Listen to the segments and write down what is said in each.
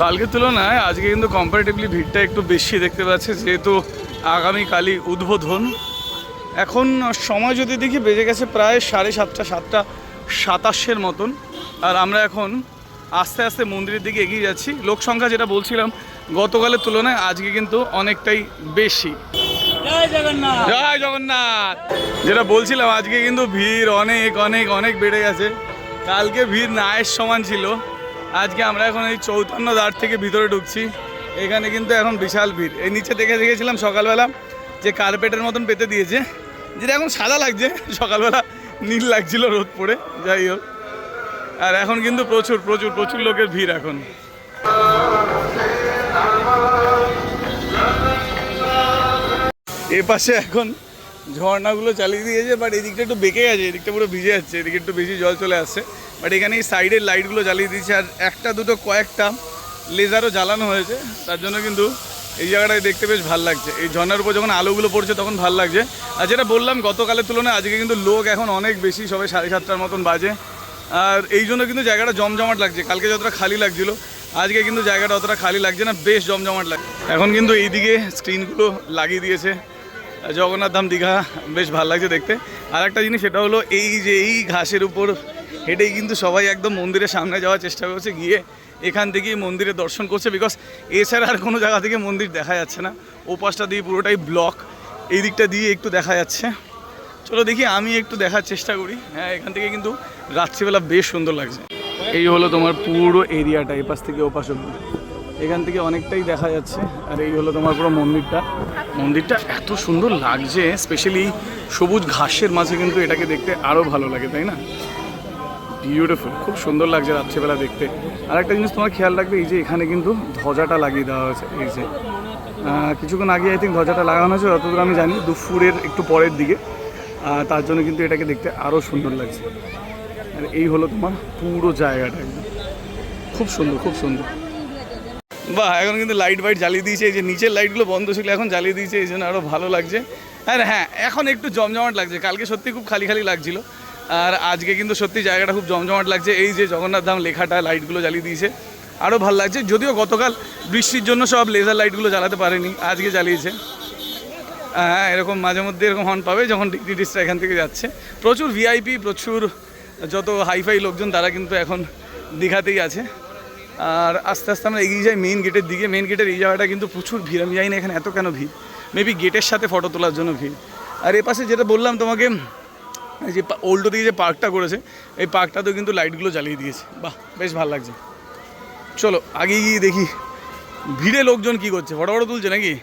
কালকের তুলনায় আজকে কিন্তু কম্পারেটিভলি ভিড়টা একটু বেশি দেখতে পাচ্ছে যেহেতু আগামীকালই উদ্বোধন। এখন সময় যদি দেখি বেজে গেছে প্রায় সাড়ে সাতটা সাতটা সাতাশের মতন। আর আমরা এখন আস্তে আস্তে মন্দিরের দিকে এগিয়ে যাচ্ছি। লোক সংখ্যা যেটা বলছিলাম গতকালের তুলনায় আজকে কিন্তু অনেকটাই বেশি। জয় জগন্নাথ! জয় জগন্নাথ! যেটা বলছিলাম আজকে কিন্তু ভিড় অনেক অনেক অনেক বেড়ে গেছে। কালকে ভিড় নায়ের সমান ছিল। আজকে আমরা এখন এই চৌতন্য দ্বার থেকে ভিতরে ঢুকছি। এখানে কিন্তু এখন বিশাল ভিড়। এই নিচে দেখে দেখেছিলাম সকালবেলা যে কার্পেটের মতন পেতে দিয়েছে। যেটা এখন সাদা লাগছে, সকালবেলা নীল লাগছিল রোদ পড়ে, যাই হোক। আর এখন কিন্তু প্রচুর প্রচুর প্রচুর লোকের ভিড় এখন। এ পাশে এখন ঝর্ণাগুলো চালিয়ে দিয়েছে বাট এদিকটা একটু বেঁকে গেছে, এদিকটা পুরো ভিজে যাচ্ছে, এদিকে একটু বেশি জল চলে আসছে। বাট এখানে এই সাইডের লাইটগুলো জ্বালিয়ে দিয়েছে, আর একটা দুটো কয়েকটা লেজারও জ্বালানো হয়েছে। তার জন্য কিন্তু এই জায়গাটায় দেখতে বেশ ভালো লাগছে। এই ঝর্ণার উপর যখন আলোগুলো পড়ছে, তখন ভালো লাগছে। আর যেটা বললাম, গতকালের তুলনায় আজকে কিন্তু লোক এখন অনেক বেশি সবাই সাড়ে সাতটার মতন বাজে। আর এই জন্য কিন্তু জায়গাটা জমজমাট লাগছে। কালকে যতটা খালি লাগছিল, আজকে কিন্তু জায়গাটা অতটা খালি লাগছে না, বেশ জমজমাট লাগছে। এখন কিন্তু এইদিকে স্ক্রিনগুলো লাগিয়ে দিয়েছে। জগন্নাথ ধাম দীঘা বেশ ভালো লাগছে দেখতে। আর একটা জিনিস, সেটা হলো এই যে এই ঘাসের উপর হেঁটেই কিন্তু সবাই একদম মন্দিরের সামনে যাওয়ার চেষ্টা করছে, গিয়ে এখান থেকেই মন্দিরে দর্শন করছে বিকজ এছাড়া আর কোনো জায়গা থেকে মন্দির দেখা যাচ্ছে না। ওপাশটা দিয়ে পুরোটাই ব্লক এই দিকটা দিয়ে একটু দেখা যাচ্ছে। চলো দেখি, আমি একটু দেখার চেষ্টা করি। হ্যাঁ এখান থেকে কিন্তু রাত্রিবেলা বেশ সুন্দর লাগছে। এই হলো তোমার পুরো এরিয়াটা, এপাশ থেকে ওপাশ অব্দি এখান থেকে অনেকটাই দেখা যাচ্ছে, আর এই হলো তোমার পুরো মন্দিরটা। মন্দিরটা এত সুন্দর লাগছে স্পেশালি সবুজ ঘাসের মাঝে কিন্তু এটাকে দেখতে আরও ভালো লাগে, তাই না? বিউটিফুল খুব সুন্দর লাগছে রাত্রিবেলা দেখতে। আর একটা জিনিস তোমার খেয়াল রাখবে, এই যে এখানে কিন্তু ধ্বজাটা লাগিয়ে দেওয়া হয়েছে, এই যে। কিছুক্ষণ আগে আই থিঙ্ক ধ্বজাটা লাগানো হয়েছে, যতদূর আমি জানি, দুপুরের একটু পরের দিকে। তার জন্য কিন্তু এটাকে দেখতে আরও সুন্দর লাগছে। আর এই হলো তোমার পুরো জায়গাটা একদম। খুব সুন্দর খুব সুন্দর। বাহ, এখন কিন্তু লাইট ফাইট জ্বালিয়ে দিয়েছে, এই যে নিচের লাইটগুলো বন্ধ ছিল, এখন জ্বালিয়ে দিয়েছে, এই জন্য আরও ভালো লাগছে। আর হ্যাঁ এখন একটু জমজমাট লাগছে, কালকে সত্যি খুব খালি খালি লাগছিল, আর আজকে কিন্তু সত্যি জায়গাটা খুব জমজমাট লাগছে, এই যে জগন্নাথ ধাম লেখাটা লাইটগুলো জ্বালিয়ে দিয়েছে আরও ভালো লাগছে, যদিও গতকাল বৃষ্টির জন্য সব লেজার লাইটগুলো জ্বালাতে পারেনি, আজকে জ্বালিয়েছে। হ্যাঁ এরকম মাঝে মধ্যে এরকম হর্ন পাবে, যখন ডিগনিটিসটা এখান থেকে যাচ্ছে। প্রচুর ভিআইপি প্রচুর যত হাইফাই লোকজন, তারা কিন্তু এখন দীঘাতেই আছে। আর আস্তে আস্তে আমরা এগিয়ে যাই মেইন গেটের দিকে। মেইন গেটের এই জায়গাটা কিন্তু প্রচুর ভিড়। আমি জানি না এখানে এত কেন ভিড়। মেবি গেটের সাথে ফটো তোলার জন্য ভিড়। আর এ পাশে যেটা বললাম তোমাকে যে ওল্ডো দিকে যে পার্কটা করেছে, এই পার্কটাতেও কিন্তু লাইটগুলো জ্বালিয়ে দিয়েছে। বাহ, বেশ ভালো লাগছে। চলো, আগে গিয়ে দেখি। ভিড়ে লোকজন কি করছে? ফটো ফটো তুলছে নাকি?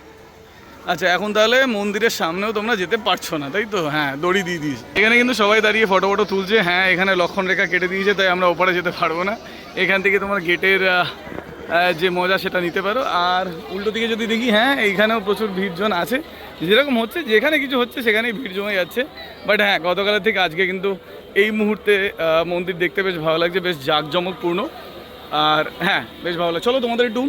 আচ্ছা এখন তাহলে মন্দিরের সামনেও তোমরা যেতে পারছ না, তাই তো? হ্যাঁ দড়ি দিয়ে দিয়েছে। এখানে কিন্তু সবাই দাঁড়িয়ে ফটো ফটো তুলছে। হ্যাঁ এখানে লক্ষণ রেখা কেটে দিয়েছে, তাই আমরা ওপারে যেতে পারব না। এখান থেকে তোমার গেটের যে মজা সেটা নিতে পারো। আর উল্টো দিকে যদি দেখি হ্যাঁ এইখানেও প্রচুর ভিড়জন আছে। যেরকম হচ্ছে, যেখানে কিছু হচ্ছে, সেখানেই ভিড় জমে যাচ্ছে। বাট হ্যাঁ গতকালের থেকে আজকে কিন্তু এই মুহূর্তে মন্দির দেখতে বেশ ভালো লাগছে, বেশ জাঁকজমকপূর্ণ। আর হ্যাঁ বেশ ভালো লাগে চলো তোমাদের একটু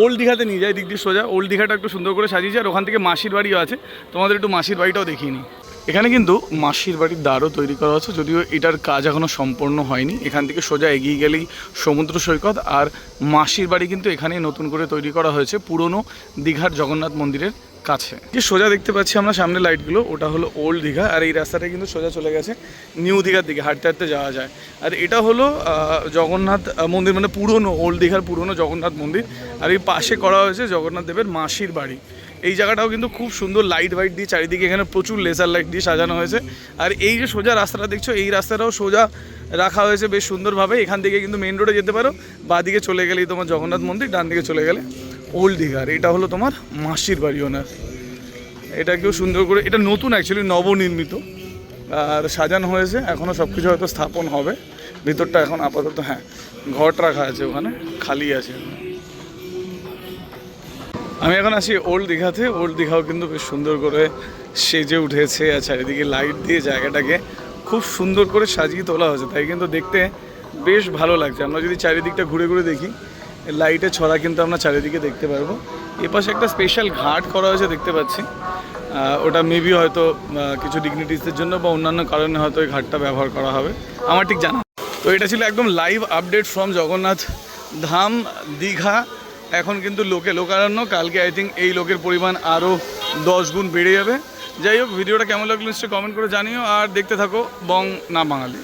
ওল্ড দীঘাতে নিয়ে যাই, দিক দিয়ে সোজা। ওল্ড দীঘাটা একটু সুন্দর করে সাজিয়েছে, আর ওখান থেকে মাসির বাড়িও আছে। তোমাদের একটু মাসির বাড়িটাও দেখিয়ে নিই। এখানে কিন্তু মাসির বাড়ির দ্বারও তৈরি করা হচ্ছে, যদিও এটার কাজ এখনও সম্পূর্ণ হয়নি। এখান থেকে সোজা এগিয়ে গেলেই সমুদ্র সৈকত, আর মাসির বাড়ি কিন্তু এখানেই নতুন করে তৈরি করা হয়েছে, পুরনো দীঘার জগন্নাথ মন্দিরের কাছে। যে সোজা দেখতে পাচ্ছি আমরা সামনে লাইটগুলো, ওটা হলো ওল্ড দীঘা, আর এই রাস্তাটা কিন্তু সোজা চলে গেছে নিউ দীঘার দিকে, হাঁটতে হাঁটতে যাওয়া যায়। আর এটা হলো জগন্নাথ মন্দির মানে পুরনো, ওল্ড দীঘার পুরনো জগন্নাথ মন্দির, আর এই পাশে করা হয়েছে জগন্নাথ দেবের মাসির বাড়ি। এই জায়গাটাও কিন্তু খুব সুন্দর লাইট ফাইট দিয়ে চারিদিকে এখানে প্রচুর লেজার লাইট দিয়ে সাজানো হয়েছে। আর এই যে সোজা রাস্তাটা দেখছ, এই রাস্তাটাও সোজা রাখা হয়েছে বেশ সুন্দরভাবে। এখান থেকে কিন্তু মেন রোডে যেতে পারো। বা দিকে চলে গেলেই তোমার জগন্নাথ মন্দির, ডান দিকে চলে গেলে ওল্ড দীঘা। আর এটা হলো তোমার মাসির বাড়ি ওনার। এটাকেও সুন্দর করে, এটা নতুন অ্যাকচুয়ালি নবনির্মিত। আর সাজানো হয়েছে এখনও সব কিছু হয়তো স্থাপন হবে। ভিতরটা এখন আপাতত হ্যাঁ ঘট রাখা আছে ওখানে, খালি আছে। আমি এখন আছি ওল্ড দীঘাতে। ওল্ড দীঘাও কিন্তু বেশ সুন্দর করে সেজে উঠেছে আর চারিদিকে লাইট দিয়ে জায়গাটাকে খুব সুন্দর করে সাজিয়ে তোলা হয়েছে। তাই কিন্তু দেখতে বেশ ভালো লাগছে। আমরা যদি চারিদিকটা ঘুরে ঘুরে দেখি লাইটের ছড়া কিন্তু আমরা চারিদিকে দেখতে পারব। এপাশে একটা স্পেশাল ঘাট করা হয়েছে দেখতে পাচ্ছি। ওটা মেবি হয়তো কিছু ডিগনিটিসদের জন্য বা অন্যান্য কারণে হয়তো এই ঘাটটা ব্যবহার করা হবে। আমার ঠিক জানা তো এটা ছিল একদম live update from Jagannath Dham Digha এখন কিন্তু লোকে লোকারণ্য। কালকে আই থিঙ্ক এই লোকের পরিমাণ আরও দশ গুণ বেড়ে যাবে। যাই হোক, ভিডিওটা কেমন লাগল নিশ্চয়ই কমেন্ট করে জানিও। আর দেখতে থাকো বং না বাঙালি।